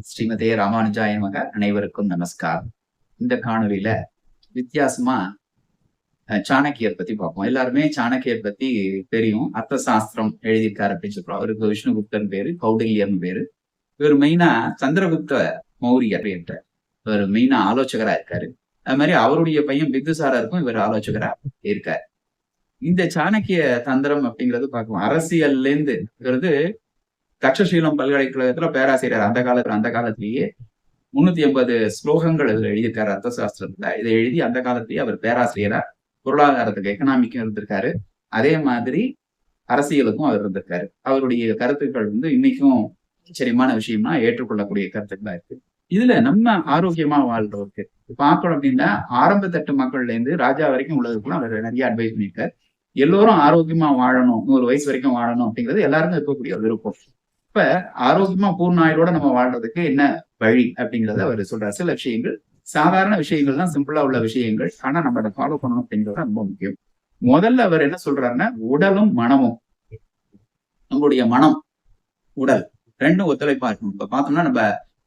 ஸ்ரீமதே ராமானுஜாய மக அனைவருக்கும் நமஸ்காரம். இந்த காணொலியில வித்தியாசமா சாணக்கியர் பத்தி பார்ப்போம். எல்லாருமே சாணக்கியர் பத்தி தெரியும். அர்த்த சாஸ்திரம் எழுதியிருக்காரு அப்படின்னு சொல்றோம். அவருக்கு விஷ்ணுகுப்தன் பேரு கௌடில்யர்னு பேரு. இவர் மெயினா சந்திரகுப்த மௌரியர் என்ற இவர் மெயினா ஆலோசகரா இருக்காரு. அது மாதிரி அவருடைய பையன் பிந்துசாரருக்கும் இவர் ஆலோசகரா இருக்காரு. இந்த சாணக்கிய தந்திரம் அப்படிங்கிறது பார்க்கும் அரசியல்ல இருந்துங்கிறது தக்ஷசீலம் பல்கலைக்கழகத்துல பேராசிரியர் அந்த காலத்துல அந்த காலத்திலேயே முன்னூத்தி எண்பது ஸ்லோகங்கள் இதுல எழுதியிருக்காரு அர்த்த சாஸ்திரத்துல இதை எழுதி அந்த காலத்திலேயே அவர் பேராசிரியரா பொருளாதாரத்துக்கு எக்கனாமிக்கும் இருந்திருக்காரு. அதே மாதிரி அரசியலுக்கும் அவர் இருந்திருக்காரு. அவருடைய கருத்துக்கள் வந்து இன்னைக்கும் ஆச்சரியமான விஷயம்னா ஏற்றுக்கொள்ளக்கூடிய கருத்துக்களா இருக்கு. இதுல நம்ம ஆரோக்கியமா வாழ்றவருக்கு பார்க்கணும் அப்படின்னா ஆரம்ப தட்டு மக்கள்ல இருந்து ராஜா வரைக்கும் உள்ளதுக்குள்ள அவர் நிறைய அட்வைஸ் பண்ணியிருக்காரு. எல்லோரும் ஆரோக்கியமா வாழணும் நூறு வயசு வரைக்கும் வாழணும் அப்படிங்கிறது எல்லாருக்கும் இருக்கக்கூடிய ஒரு விருப்பம். இப்ப ஆரோக்கியமா பூர்ண ஆயுளோட நம்ம வாழ்றதுக்கு என்ன வழி அப்படிங்கறத அவர் சொல்றாரு. சில விஷயங்கள் சாதாரண விஷயங்கள் தான் சிம்பிளா உள்ள விஷயங்கள் ஆனா நம்ம அதை ஃபாலோ பண்ணணும் அப்படிங்கிறது ரொம்ப முக்கியம். முதல்ல அவர் என்ன சொல்றாருன்னா உடலும் மனமும். நம்மளுடைய மனம் உடல் ரெண்டும் ஒத்துழைப்பா இருக்கும் இப்ப பார்த்தோம்னா நம்ம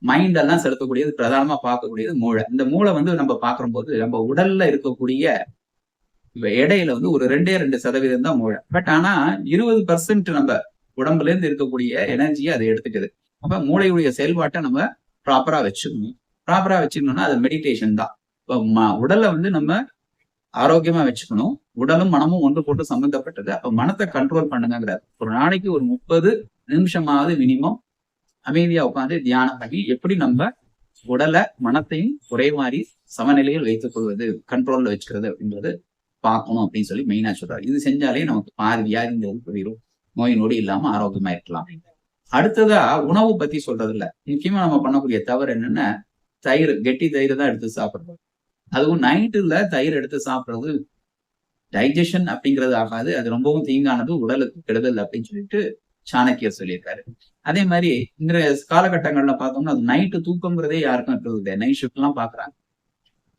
மைண்ட் எல்லாம் செலுத்தக்கூடியது பிரதானமா பார்க்கக்கூடியது மூளை. இந்த மூளை வந்து நம்ம பார்க்கும்போது நம்ம உடல்ல இருக்கக்கூடிய இடையில எடையில வந்து ஒரு ரெண்டே ரெண்டு சதவீதம் தான் மூளை. பட் ஆனா இருபது பர்சன்ட் நம்ம உடம்புல இருந்து இருக்கக்கூடிய எனர்ஜியை அதை எடுத்துக்குது. அப்ப மூளையுடைய செயல்பாட்டை நம்ம ப்ராப்பரா வச்சுக்கணும். ப்ராப்பரா வச்சுக்கணும்னா அது மெடிடேஷன் தான். இப்போ உடலை வந்து நம்ம ஆரோக்கியமா வச்சுக்கணும். உடலும் மனமும் ஒன்று போட்டு சம்மந்தப்பட்டது அப்ப மனத்தை கண்ட்ரோல் பண்ணுங்கிறார் ஒரு நாளைக்கு ஒரு முப்பது நிமிஷமாவது மினிமம் அமைதியா உட்காந்து தியானம் பண்ணி எப்படி நம்ம உடலை மனத்தையும் ஒரே மாதிரி சமநிலையில் வைத்துக் கொள்வது கண்ட்ரோல்ல வச்சுக்கிறது அப்படின்றது பார்க்கணும் அப்படின்னு சொல்லி மெயினா சொல்றாரு. இது செஞ்சாலே நமக்கு பாதி வியாதிங்கிறது புரியும் நோய் நொடி இல்லாம ஆரோக்கியமா இருக்கலாம் அடுத்ததா உணவு பத்தி சொல்றது இல்ல முக்கியமா நம்ம பண்ணக்கூடிய தவறு என்னன்னா தயிர் கெட்டி தயிர் தான் எடுத்து சாப்பிடுறோம் அதுவும் நைட்டுல தயிர் எடுத்து சாப்பிடுறது டைஜஷன் அப்படிங்கிறது ஆகாது. அது ரொம்பவும் தீங்கானது உடலுக்கு கெடுதல் அப்படின்னு சொல்லிட்டு சாணக்கியர் சொல்லியிருக்காரு. அதே மாதிரி இந்த காலகட்டங்கள்ல பார்த்தோம்னா அது நைட்டு தூக்கம்ங்கிறதே யாருக்கும் இருக்கிறது இல்லை நைட் ஷிஃப்ட் எல்லாம் பாக்குறாங்க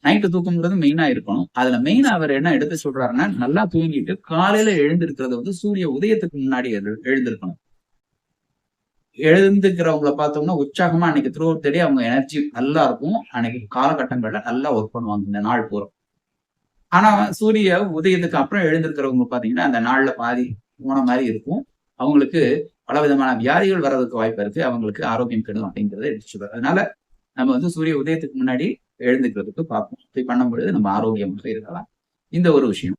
நைட்டு தூக்கம்ங்கிறது மெயினா இருக்கணும். அதுல மெயினா அவர் என்ன எடுத்து சொல்றாருன்னா நல்லா தூங்கிட்டு காலையில எழுந்திருக்கிறது வந்து சூரிய உதயத்துக்கு முன்னாடி எழு- எழுந்திருக்கணும். எழுந்துக்கிறவங்கள பார்த்தோம்னா உற்சாகமா அன்னைக்கு த்ரூ அவுட் அவங்க எனர்ஜி நல்லா இருக்கும். அன்னைக்கு காலகட்டங்கள்ல நல்லா ஒர்க் பண்ணுவாங்க இந்த நாள் பூரா. ஆனா சூரிய உதயத்துக்கு அப்புறம் எழுந்திருக்கிறவங்க பாத்தீங்கன்னா அந்த நாள்ல பாதி போன மாதிரி இருக்கும். அவங்களுக்கு பல விதமான வியாதிகள் வர்றதுக்கு வாய்ப்பு இருக்கு. அவங்களுக்கு ஆரோக்கியம் கெடும் அப்படிங்கறத எடுத்து சொல்றாரு. அதனால நம்ம வந்து சூரிய உதயத்துக்கு முன்னாடி எழுந்துக்கிறதுக்கு பார்ப்போம். இப்படி பண்ணும்பொழுது நம்ம ஆரோக்கியமாக இருக்கலாம். இந்த ஒரு விஷயம்.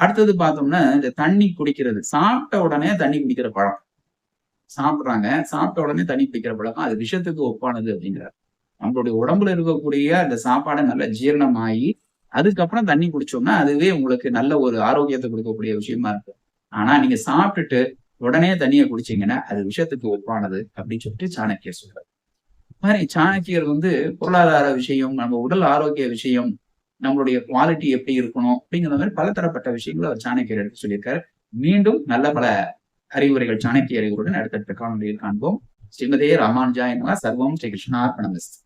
அடுத்தது பார்த்தோம்னா இந்த தண்ணி குடிக்கிறது. சாப்பிட்ட உடனே தண்ணி குடிக்கிற பழக்கம். சாப்பிட்றாங்க சாப்பிட்ட உடனே தண்ணி குடிக்கிற பழக்கம். அது விஷத்துக்கு ஒப்பானது அப்படிங்கிறார். நம்மளுடைய உடம்புல இருக்கக்கூடிய அந்த சாப்பாடை நல்லா ஜீரணமாகி அதுக்கப்புறம் தண்ணி குடிச்சோம்னா அதுவே உங்களுக்கு நல்ல ஒரு ஆரோக்கியத்தை கொடுக்கக்கூடிய விஷயமா இருக்கு. ஆனா நீங்க சாப்பிட்டுட்டு உடனே தண்ணியை குடிச்சீங்கன்னா அது விஷத்துக்கு ஒப்பானது அப்படின்னு சொல்லிட்டு சாணக்கிய சொல்றாரு. மாதிரி சாணக்கியர் வந்து பொருளாதார விஷயம் நம்ம உடல் ஆரோக்கிய விஷயம் நம்மளுடைய குவாலிட்டி எப்படி இருக்கணும் அப்படிங்கிற மாதிரி பலதரப்பட்ட விஷயங்களை அவர் சாணக்கியர் எடுத்து சொல்லியிருக்காரு. மீண்டும் நல்ல பல அறிவுரைகள் சாணக்கிய அறிவுரையுடன் அடுத்தடுத்த காணொலியில் காண்போம். ஸ்ரீமதே ராமானுஜாயனவா சர்வம் ஸ்ரீ கிருஷ்ணார்பணமஸ்து.